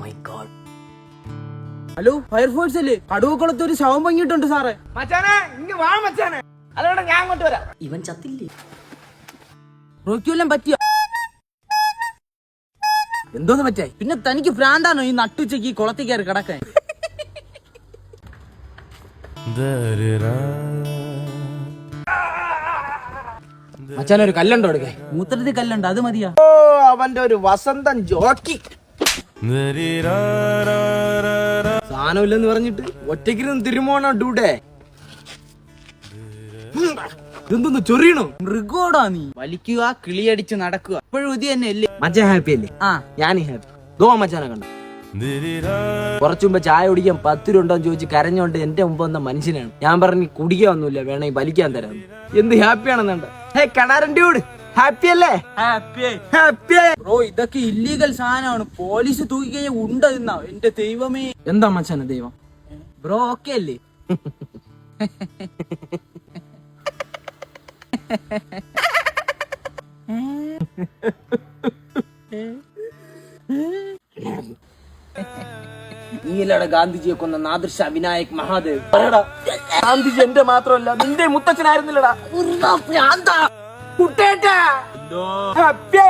My God hello fire force അല്ലേ? കടുവക്കുളത്ത് ഒരു ശവം പങ്ങിയിട്ടുണ്ട് സാറേ. മച്ചാനെ ഇങ്ങ് വാ മച്ചാനെ. അതുകൊണ്ട് ഞാൻ അങ്ങോട്ട് വരാം. ഇവൻ ചത്തില്ലേ? റോക്കിയെല്ലാം പറ്റിയോ? എന്തോന്ന് പറ്റായി പിന്നെ തനിക്ക് ഭ്രാന്താണോ ഈ നട്ടുച്ചയ്ക്ക് ഈ കുളത്തിൽ കയറി കിടക്കാൻ? മച്ചാനൊരു കല്ലുണ്ടോ എടുക്കേ മൂത്രത്തിൽ കല്ലുണ്ട്? അത് മതിയാ? ഓ അവന്റെ ഒരു വസന്തൻ ജോക്കി. സാധനമില്ലെന്ന് പറഞ്ഞിട്ട് ഒറ്റയ്ക്കിരുന്ന് തിരുമോണോ ഡൂടെ ഇതെന്തോന്ന് ചൊറിയണോ? മൃഗോടാ നീ. വലിക്കുക കിളിയടിച്ച് നടക്കുക. ഇപ്പോഴും ഇത് തന്നെ അല്ലേ? മച്ചാൻ ഹാപ്പി അല്ലേ? ആ. ഞാൻ ഹാപ്പി ഗോ മച്ചാനെ കണ്ടു. കുറച്ചു മുമ്പ് ചായ കുടിക്കാൻ പത്ത് രൂപ ഉണ്ടോന്ന് ചോദിച്ച് കരഞ്ഞോണ്ട് എന്റെ മുമ്പ് വന്ന മനുഷ്യനാണ്. ഞാൻ പറഞ്ഞു കുടിക്കാൻ ഒന്നുമില്ല വേണമെങ്കിൽ വലിക്കാൻ തരാം എന്ത് ഹാപ്പിയാണെന്നുണ്ട് ഹേ ഡ്യൂഡ് ഹാപ്പി അല്ലേ ഹാപ്പി ബ്രോ ഇതൊക്കെ ഇല്ലീഗൽ സാധനമാണ്. പോലീസ് തൂക്കി കഴിഞ്ഞാൽ ഉണ്ട തിന്നാ. എന്റെ ദൈവമേ. എന്താ മച്ചാനെ ദൈവം? ബ്രോ ഓക്കെ അല്ലേ? നീലട ഗാന്ധിജിയെ കൊന്ന നാദൃശ വിനായക് മഹാദേവ്. ഗാന്ധിജി എന്റെ മാത്രമല്ല നിന്റെ മുത്തച്ഛനായിരുന്നില്ലടാ. കുട്ടേട്ട ഹാപ്പി